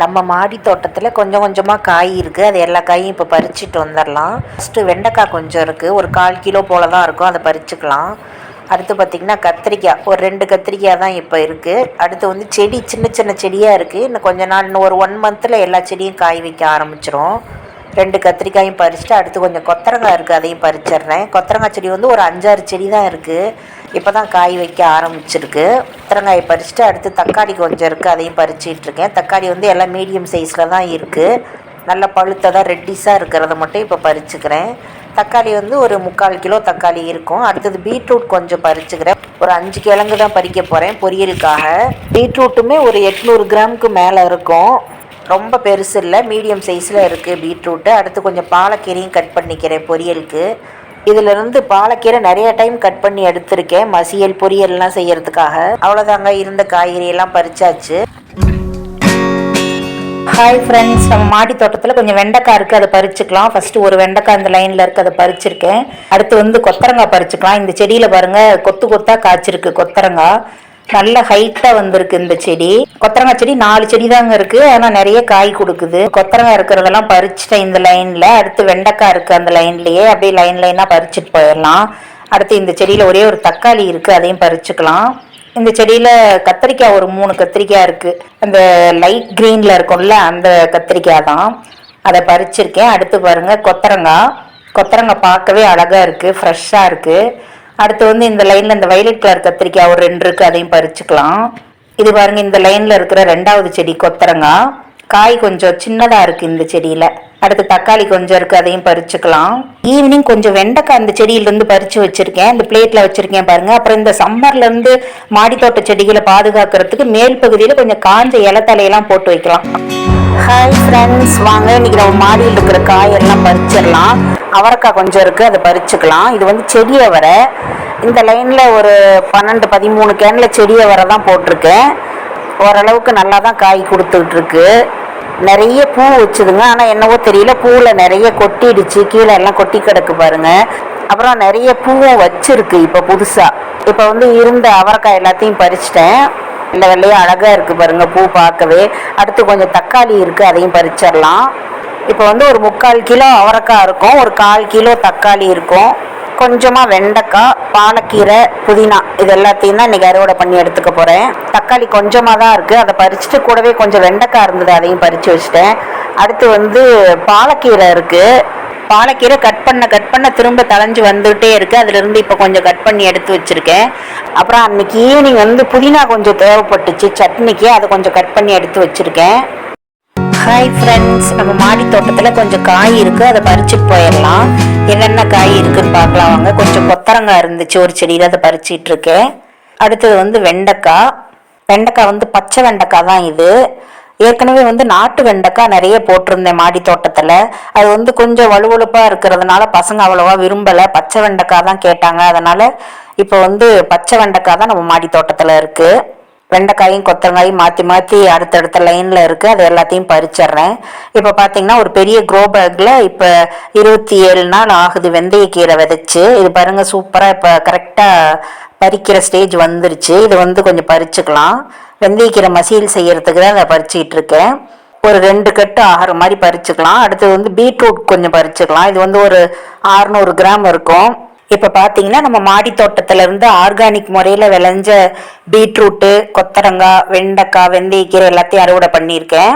நம்ம மாடி தோட்டத்தில் கொஞ்சம் கொஞ்சமாக காய் இருக்குது அது எல்லா காயும் இப்போ பறிச்சுட்டு வந்துடலாம் ஃபஸ்ட்டு வெண்டைக்காய் கொஞ்சம் இருக்குது ஒரு கால் கிலோ போல் தான் இருக்கும். அதை பறிச்சுக்கலாம். அடுத்து பார்த்திங்கன்னா கத்திரிக்காய். ஒரு ரெண்டு கத்திரிக்காய் தான் இப்போ இருக்குது அடுத்து வந்து செடி சின்ன சின்ன செடியாக இருக்குது இன்னும் கொஞ்ச நாள் இன்னும் ஒரு ஒன் மந்தில் எல்லா செடியும் காய் வைக்க ஆரம்பிச்சிரும். ரெண்டு கத்திரிக்காயும் பறிச்சுட்டு அடுத்து கொஞ்சம் கொத்தரங்காய் இருக்குது அதையும் பறிச்சிடுறேன். கொத்தரங்காய் செடி வந்து ஒரு அஞ்சாறு செடி தான் இருக்குது இப்போ தான் காய் வைக்க ஆரம்பிச்சிருக்கு. திறங்காயை பறிச்சுட்டு அடுத்து தக்காளி கொஞ்சம் இருக்குது அதையும் பறிச்சிட்டு இருக்கேன். தக்காளி வந்து எல்லாம் மீடியம் சைஸில் தான் இருக்குது நல்ல பழுத்ததாக ரெட்டிஸாக இருக்கிறத மட்டும் இப்போ பறிச்சுக்கிறேன். தக்காளி வந்து ஒரு முக்கால் கிலோ தக்காளி இருக்கும். அடுத்தது பீட்ரூட் கொஞ்சம் பறிச்சுக்கிறேன். ஒரு அஞ்சு கிழங்கு தான் பறிக்க போகிறேன் பொரியலுக்காக. பீட்ரூட்டுமே ஒரு எட்நூறு கிராமுக்கு மேலே இருக்கும். ரொம்ப பெருசு இல்லை மீடியம் சைஸில் இருக்குது பீட்ரூட்டு அடுத்து கொஞ்சம் பாலக்கீரையும் கட் பண்ணிக்கிறேன் பொரியலுக்கு. இதிலிருந்து பாலக்கீரை நிறைய டைம் கட் பண்ணி எடுத்திருக்கேன். மசியல் பொரியல்லாம் செய்யறதுக்காக. அவ்வளோதாங்க இருந்த காய்கறி எல்லாம் பறிச்சாச்சு. ஹாய் ஃப்ரெண்ட்ஸ் நம்ம மாடி தோட்டத்தில் கொஞ்சம் வெண்டைக்காய் இருக்குது அதை பறிச்சுக்கலாம். ஃபஸ்ட்டு ஒரு வெண்டைக்காய் இந்த லைனில் இருக்குது அதை பறிச்சிருக்கேன். அடுத்து வந்து கொத்தரங்காய் பறிச்சுக்கலாம். இந்த செடியில் பாருங்கள் கொத்து கொத்தாக காய்ச்சிருக்கு கொத்தரங்காய். நல்ல ஹைட்டாக வந்திருக்கு இந்த செடி. கொத்தரங்காய் செடி நாலு செடி தாங்க இருக்குது ஆனால் நிறைய காய் கொடுக்குது. கொத்தரங்காய் இருக்கிறதெல்லாம் பறிச்சிட்டேன் இந்த லைனில் அடுத்து வெண்டைக்காய் இருக்குது அந்த லைன்லயே அப்படியே லைன் லைனாக பறிச்சுட்டு போயிடலாம். அடுத்து இந்த செடியில் ஒரே ஒரு தக்காளி இருக்குது அதையும் பறிச்சுக்கலாம். இந்த செடியில் கத்திரிக்காய் ஒரு மூணு கத்திரிக்காய் இருக்குது அந்த லைட் க்ரீனில் இருக்கும்ல அந்த கத்திரிக்காய் தான். அதை பறிச்சிருக்கேன். அடுத்து பாருங்கள் கொத்தரங்காய். கொத்தரங்காய் பார்க்கவே அழகாக இருக்குது ஃப்ரெஷ்ஷாக இருக்குது அடுத்து வந்து இந்த லைனில் இந்த வயலட் கலர் கத்திரிக்காய் ஒரு ரெண்டு இருக்குது அதையும் பறிச்சுக்கலாம். இது பாருங்க இந்த லைனில் இருக்கிற ரெண்டாவது செடி கொத்தரங்காய் காய் கொஞ்சம் சின்னதாக இருக்குது இந்த செடியில். அடுத்து தக்காளி கொஞ்சம் இருக்குது அதையும் பறிச்சுக்கலாம். ஈவினிங் கொஞ்சம் வெண்டைக்காய் அந்த செடியிலேருந்து பறித்து வச்சுருக்கேன். இந்த பிளேட்டில் வச்சுருக்கேன் பாருங்கள் அப்புறம் இந்த சம்மர்லேருந்து மாடித்தோட்ட செடிகளை பாதுகாக்கிறதுக்கு மேல் பகுதியில் கொஞ்சம் காஞ்ச இலத்தலையெல்லாம் போட்டு வைக்கலாம். ஹாய் ஃப்ரெண்ட்ஸ் வாங்க இன்னைக்கு நம்ம மாடியில் இருக்கிற காயெல்லாம் பறிச்சிடலாம். அவரைக்காய் கொஞ்சம் இருக்குது அதை பறிச்சுக்கலாம். இது வந்து செடியை வர. இந்த லைனில் ஒரு பன்னெண்டு பதிமூணு கேனில் செடியை வர தான் போட்டிருக்கேன். ஓரளவுக்கு நல்லா தான் காய் கொடுத்துட்ருக்கு நிறைய பூ வச்சுதுங்க. ஆனால் என்னவோ தெரியல பூவில் நிறைய கொட்டிடுச்சு. கீழே எல்லாம் கொட்டி கிடக்கு பாருங்க. அப்புறம் நிறைய பூவும் வச்சுருக்கு இப்போ புதுசாக இப்போ வந்து இருந்த அவரைக்காய் எல்லாத்தையும் பறிச்சிட்டேன். இந்த வெள்ளையே அழகாக இருக்குது பாருங்கள் பூ பார்க்கவே. அடுத்து கொஞ்சம் தக்காளி இருக்குது அதையும் பறிச்சிடலாம். இப்போ வந்து ஒரு முக்கால் கிலோ அவரைக்காய் இருக்கும் ஒரு கால் கிலோ தக்காளி இருக்கும். கொஞ்சமாக வெண்டைக்காய் பாலக்கீரை புதினா இது எல்லாத்தையும் தான் இன்றைக்கி அறுவடை பண்ணி எடுத்துக்க போகிறேன் தக்காளி கொஞ்சமாக தான் இருக்குது அதை பறிச்சுட்டு கூடவே கொஞ்சம் வெண்டைக்காய் இருந்தது அதையும் பறித்து வச்சுட்டேன். அடுத்து வந்து பாலக்கீரை இருக்குது பாலக்கீரை கட் பண்ண கட் பண்ண திரும்ப தளைஞ்சு வந்துகிட்டே இருக்கு. அதுல இருந்து இப்போ கொஞ்சம் கட் பண்ணி எடுத்து வச்சிருக்கேன். அப்புறம் அன்னைக்கு ஈவினிங் வந்து புதினா கொஞ்சம் தேவைப்பட்டுச்சு. சட்னிக்கு அதை கொஞ்சம் கட் பண்ணி எடுத்து வச்சிருக்கேன். ஹாய் ஃப்ரெண்ட்ஸ் நம்ம மாடி தோட்டத்தில் கொஞ்சம் காய் இருக்குது அதை பறிச்சுட்டு போயிடலாம். என்னென்ன காய் இருக்குன்னு பார்க்கலாம் வாங்க. கொஞ்சம் கொத்தரங்காய் இருந்துச்சு. ஒரு செடியில் அதை பறிச்சிட்டு இருக்கேன். அடுத்தது வந்து வெண்டைக்காய். வெண்டைக்காய் வந்து பச்சை வெண்டைக்காய் தான் இது. ஏற்கனவே வந்து நாட்டு வெண்டைக்காய் நிறைய போட்டிருந்தேன் மாடி தோட்டத்தில். அது வந்து கொஞ்சம் வலுவழுப்பாக இருக்கிறதுனால பசங்க அவ்வளோவா விரும்பலை. பச்சை வெண்டைக்காய் தான் கேட்டாங்க. அதனால் இப்போ வந்து பச்சை வெண்டைக்காய் தான் நம்ம மாடி தோட்டத்தில் இருக்குது வெண்டைக்காயும் கொத்தங்காயும் மாற்றி மாற்றி அடுத்தடுத்த லைனில் இருக்குது அது எல்லாத்தையும் பறிச்சிடுறேன். இப்போ பார்த்தீங்கன்னா ஒரு பெரிய க்ரோ பேக்கில் இப்போ இருபத்தி ஏழு நாள் ஆகுது வெந்தயக்கீரை விதைச்சி. இது பாருங்கள் சூப்பராக இப்போ கரெக்டாக பறிக்கிற ஸ்டேஜ் வந்துருச்சு. இது வந்து கொஞ்சம் பறிச்சுக்கலாம். வெந்தயக்கீரை மசியல் செய்யறதுக்கு தான் அதை பறிச்சிக்கிட்டு இருக்கேன். ஒரு ரெண்டு கட்டு ஆகிற மாதிரி பறிச்சுக்கலாம். அடுத்து வந்து பீட்ரூட் கொஞ்சம் பறிச்சுக்கலாம். இது வந்து ஒரு அறுநூறு கிராம் இருக்கும். இப்போ பார்த்தீங்கன்னா நம்ம மாடி தோட்டத்தில் இருந்து ஆர்கானிக் முறையில் விளைஞ்ச பீட்ரூட்டு கொத்தரங்காய் வெண்டைக்காய் வெந்தயக்கீரை எல்லாத்தையும் அறுவடை பண்ணியிருக்கேன்.